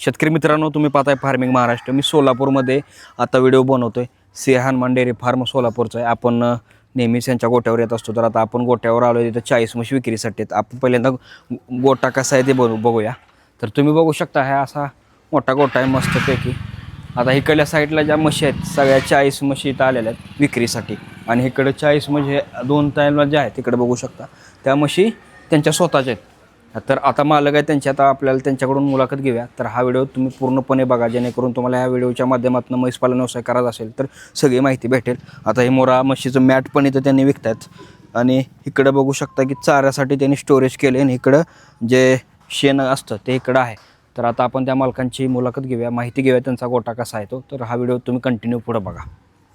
शेतकरी मित्रांनो तुम्ही पाहताय फार्मिंग महाराष्ट्र मी सोलापूरमध्ये आता व्हिडिओ बनवतोय. सिंह हनुमान डेअरी फार्म सोलापूरचा आहे. आपण नेहमीच यांच्या गोट्यावर येत असतो. तर आता आपण गोट्यावर आलो तिथं चाळीस म्हशी विक्रीसाठी आहेत. आपण पहिल्यांदा गोटा कसा आहे ते बघू बघूया. तर तुम्ही बघू शकता हा असा मोठा गोटा आहे मस्तपैकी. आता इकडल्या साईडला ज्या म्हशी आहेत सगळ्या चाळीस म्हशी इथं आलेल्या आहेत विक्रीसाठी. आणि इकडं चाळीस म्हणजे दोन टाईमला ज्या आहेत तिकडे बघू शकता. त्या म्हशी त्यांच्या स्वतःच्या आहेत. तर आता मालक आहे त्यांची आता आपल्याला त्यांच्याकडून मुलाखत घेऊया. तर हा व्हिडिओ तुम्ही पूर्णपणे बघा जेणेकरून तुम्हाला ह्या व्हिडिओच्या माध्यमातून म्हैसपालन व्यवसाय करायचा असेल तर सगळी माहिती भेटेल. आता हे मोरा म्हशीचं मॅट पण इथं त्यांनी विकतात आणि इकडं बघू शकता की चाऱ्यासाठी त्यांनी स्टोरेज केले आणि इकडं जे शेण असतं ते इकडं आहे. तर आता आपण त्या मालकांची मुलाखत घेऊया माहिती घेऊया त्यांचा गोटा कसा आहे तो. तर हा व्हिडिओ तुम्ही कंटिन्यू पुढं बघा.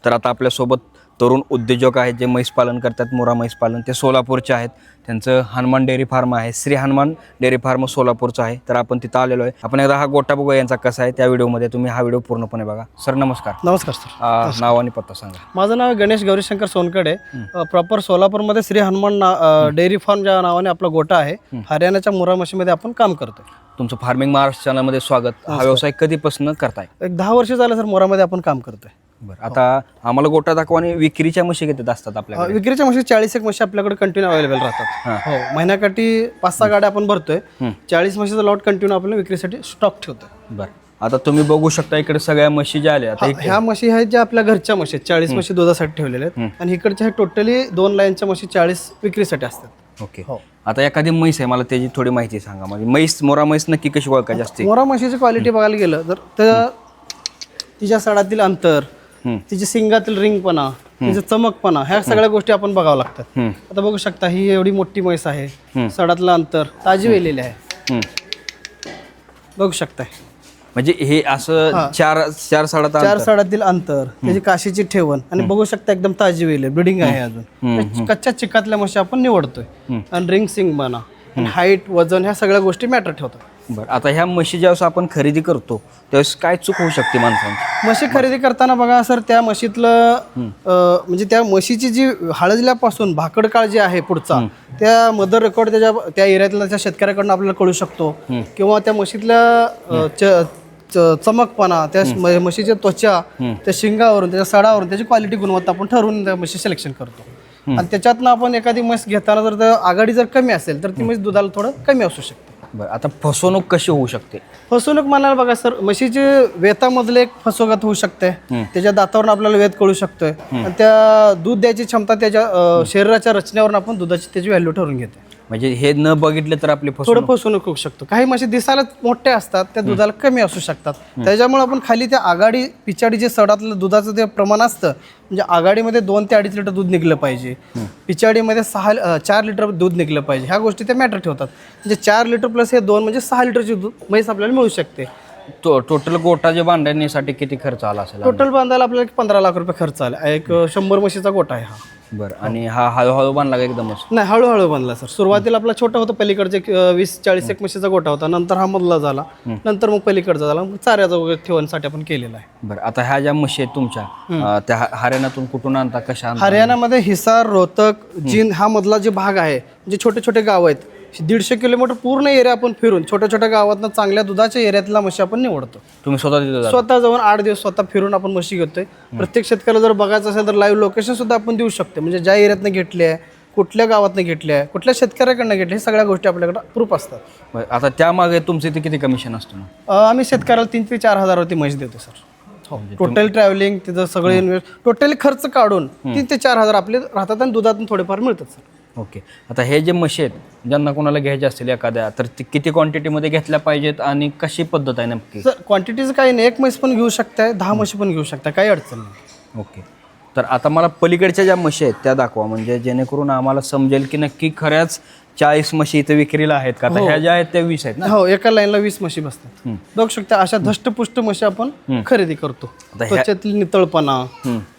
तर आता आपल्यासोबत तरुण उद्योजक आहेत जे म्हैस पालन करतात मोरा म्हैस पालन ते सोलापूरचे आहेत. त्यांचं हनुमान डेअरी फार्म आहे. श्री हनुमान डेअरी फार्म सोलापूरचं आहे. तर आपण तिथं आलेलो आहे. आपण एकदा हा गोटा बघूया यांचा कसा आहे. त्या व्हिडिओमध्ये तुम्ही हा व्हिडिओ पूर्णपणे बघा. सर नमस्कार. नमस्कार सर. नाव आणि पत्ता सांगा. माझं नाव गणेश गौरीशंकर सोनकडे प्रॉपर सोलापूरमध्ये श्री हनुमान डेअरी फार्म ज्या नावाने आपला गोटा आहे हरियाणाच्या मुरा मशीमध्ये आपण काम करतोय. तुमचं फार्मिंग महाराष्ट्र चॅनलमध्ये स्वागत. हा व्यवसाय कधीपासून करताय? एक दहा वर्ष झालं सर मोरामध्ये आपण काम करतोय. बरं आता आम्हाला गोटा दाखवा आणि विक्रीच्या म्हशी घेतात असतात अ, आपल्याकडे विक्रीच्या म्हशी चाळीस एक म्हशी आपल्याकडे कंटिन्यू अवेलेबल राहतात. हो. महिन्याकाठी पाच सहा गाड्या आपण भरतोय. चाळीस म्हशीचा लॉट कंटिन्यू आपण विक्रीसाठी स्टॉक ठेवतोय. बरं आता तुम्ही बघू शकता इकडे सगळ्या म्हशी ज्या आल्या आता ह्या म्हशी आहेत ज्या आपल्या घरच्या म्हशी आहेत. चाळीस म्हशी दुधासाठी ठेवलेल्या आहेत. आणि इकडच्या ह्या टोटली दोन लाईनच्या म्हशी चाळीस विक्रीसाठी असतात. ओके. हो. आता एखादी म्हैस आहे मला त्याची थोडी माहिती सांगा. म्हणजे म्हैस मोरा म्हैस नक्की कशी ओळखायची असते? मोरा म्हशीची क्वालिटी बघायला गेलं तर त्या तिच्या सडातील अंतर तिच्या सिंगातील रिंगपणा तिचं चमकपणा ह्या सगळ्या गोष्टी आपण बघावं लागतात. आता बघू शकता ही एवढी मोठी म्हैस आहे. सडातलं अंतर ताजी वेलेली आहे. बघू शकताय. म्हणजे हे असं चार चार साडा चार सडातील अंतर त्याची काशीची ठेवण. आणि बघू शकता एकदम ताजी वेल आहे ब्रिडिंग आहे अजून. कच्च्या चिकातल्या म्हशी आपण निवडतोय. आणि रिंग सिंगपणा आणि हाईट वजन ह्या सगळ्या गोष्टी मॅटर ठेवतात. बरं आता ह्या म्हशी ज्यावेळेस आपण खरेदी करतो त्यावेळेस काय चूक होऊ शकते माणसांची? म्हशी खरेदी करताना बघा सर त्या म्हशीतलं म्हणजे त्या म्हशीची जी हळदल्यापासून भाकड काळ जे आहे पुढचा त्या मदर रेकॉर्ड त्याच्या त्या एरियातल्या त्या शेतकऱ्याकडनं आपल्याला कळू शकतो. किंवा त्या म्हशीतल्या चमकपणा त्या म्हशीच्या त्वचा त्या शिंगावरून त्याच्या सडावरून त्याची क्वालिटी गुणवत्ता आपण ठरवून त्या म्हशी सिलेक्शन करतो. आणि त्याच्यातनं आपण एखादी म्हैस घेताना जर त्या आघाडी जर कमी असेल तर ती म्हैस दुधाला थोडं कमी असू शकते. बरं आता फसवणूक कशी होऊ शकते? फसवणूक म्हणाल बघा सर म्हशीचे वेतामधले एक फसवणूक होऊ शकते. त्याच्या दातावरून आपल्याला वेत कळू शकतोय. आणि त्या दूध द्यायची क्षमता त्याच्या अं, शरीराच्या रचनेवरून आपण दुधाची त्याची व्हॅल्यू ठरवून घेतो म्हणजे हे न बघितलं तर आपली थोडं फसवणूक होऊ शकतो. काही म्हशी दिसायला मोठ्या असतात त्या दुधाला कमी असू शकतात. त्याच्यामुळे आपण खाली त्या आघाडी पिछाडी जे सडातलं दुधाचं ते प्रमाण असतं म्हणजे आघाडीमध्ये दोन ते अडीच लिटर दूध निघलं पाहिजे. पिछाडीमध्ये सहा अं, चार लिटर दूध निघलं पाहिजे. ह्या गोष्टी ते मॅटर ठेवतात. म्हणजे चार लिटर प्लस हे दोन म्हणजे सहा लिटरची दूध म्हैस आपल्याला मिळू शकते. तो टोटल गोटा जे बांधण्यासाठी किती खर्च आला असेल? टोटल बांधायला आपल्याला पंधरा लाख रुपये खर्च आला. एक शंभर म्हशीचा गोटा आहे हा. बरं आणि हा हळूहळू बांधला का एकदमच? नाही हळूहळू बांधला सर. सुरुवातीला आपला छोटा होता पलीकडचे एक, अं, वीस चाळीस एक म्हशीचा गोटा होता. नंतर हा मधला झाला. नंतर मग पलीकडचा झाला. मग चाऱ्याचा वगैरे ठेवण्यासाठी आपण केलेला आहे. बरं आता ह्या ज्या म्हशी आहेत तुमच्या अं, त्या ह- हरियाणातून कुठून आणता कशा आणता? हरियाणामध्ये हिसार रोहतक जींद हा मधला जे भाग आहे जे छोटे छोटे गाव आहेत दीडशे किलोमीटर पूर्ण एरिया आपण फिरून छोट्या छोट्या गावातनं चांगल्या दुधाच्या एरियातला म्हशी आपण निवडतो. तुम्ही स्वतः तिथं जाता? स्वतः जाऊन आठ दिवस स्वतः फिरून आपण म्हशी घेतोय. प्रत्येक शेतकऱ्याला जर बघायचं असेल तर लाईव्ह लोकेशन सुद्धा आपण देऊ शकतो. म्हणजे ज्या एरियातनं घेतली आहे कुठल्या गावातनं घेतली आहे कुठल्या शेतकऱ्याकडनं घेतली हे सगळ्या गोष्टी आपल्याकडे प्रूफ असतात. बरं, आता त्यामागे तुमचं इथे किती कमिशन असतं मग? अं, आम्ही शेतकऱ्याला तीन ते चार हजारावरती म्हशी देतो सर. हो. टोटल ट्रॅव्हलिंग तिथं सगळे इन्व्हेस्ट टोटली खर्च काढून तीन ते चार हजार आपले राहतात आणि दुधातून थोडेफार मिळतात सर. ओके. आता हे जे म्हशी आहेत ज्यांना कोणाला घ्यायचे असतील एखाद्या तर ते किती क्वांटिटीमध्ये घेतल्या पाहिजेत आणि कशी पद्धत आहे नक्की सर क्वांटिटीचं काही नाही. एक म्हैस पण घेऊ शकताय दहा म्हशी पण घेऊ शकता काही अडचण नाही. ओके. तर आता मला पलीकडच्या ज्या म्हशी आहेत त्या दाखवा. म्हणजे जेणेकरून आम्हाला समजेल की नक्की खऱ्याच चाळीस म्हशी इथं विक्रीला आहेत का? आता ह्या ज्या आहेत त्या वीस आहेत ना? हो एका लाईनला वीस म्हशी बसतात. बघू शकता अशा धष्टपुष्ट म्हशी आपण खरेदी करतो. ह्या- त्वचेतली नितळपणा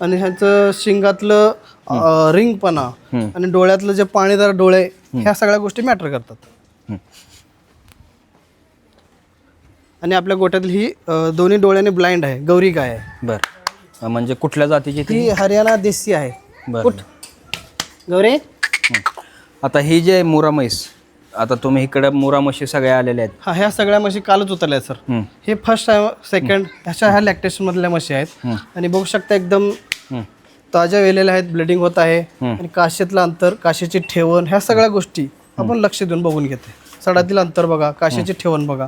आणि ह्याचं शिंगातलं अं, रिंगपणा आणि डोळ्यातलं जे पाणीदार डोळे ह्या सगळ्या गोष्टी मॅटर करतात. आणि आपल्या गोट्यातली ही अं, दोन्ही डोळ्याने ब्लाइंड आहे. गौरी गाय आहे. बरं. म्हणजे कुठल्या जातीची ती? ती हरियाणा देसी आहे. बरं. गौरी? हं. आता ही जे मुरा म्हैस आता तुम्ही इकडे मुरा म्हशी सगळ्या आलेल्या आहेत. हा ह्या सगळ्या म्हशी कालच उतरल्या आहेत सर. हे फर्स्ट सेकंड ह्याच्या ह्या लॅक्टेशन मधल्या म्हशी आहेत. आणि बघू शकता एकदम. ताज्या वेलेल्या आहेत ब्लिडिंग होत आहे. आणि काशीतलं अंतर काशीची ठेवण ह्या सगळ्या गोष्टी आपण लक्ष देऊन बघून घेते सडातील अंतर बघा काशीची ठेवण बघा.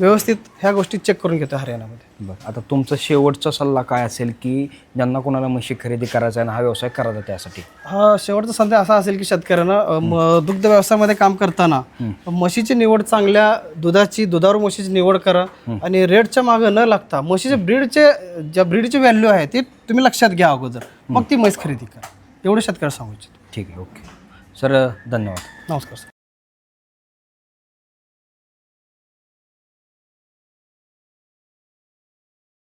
व्यवस्थित ह्या गोष्टी चेक करून घेतो हरियाणामध्ये. बरं आता तुमचा शेवटचा सल्ला काय असेल की ज्यांना कोणाला म्हशी खरेदी करायचा आहे आणि हा व्यवसाय करायचा त्यासाठी? हा शेवटचा संदेश असा असेल की शेतकऱ्यांना अ, म- दुग्ध व्यवसायामध्ये काम करताना म्हशीची निवड चांगल्या दुधाची दुधावर म्हशीची निवड करा आणि रेटच्या मागं न लागता म्हशीचे ब्रीडचे ज्या ब्रीडची व्हॅल्यू आहे ती तुम्ही लक्षात घ्या अगोदर. मग ती म्हैस खरेदी करा. एवढं शेतकऱ्याला सांगू इच्छितो. ठीक आहे ओके. सर धन्यवाद. नमस्कार सर.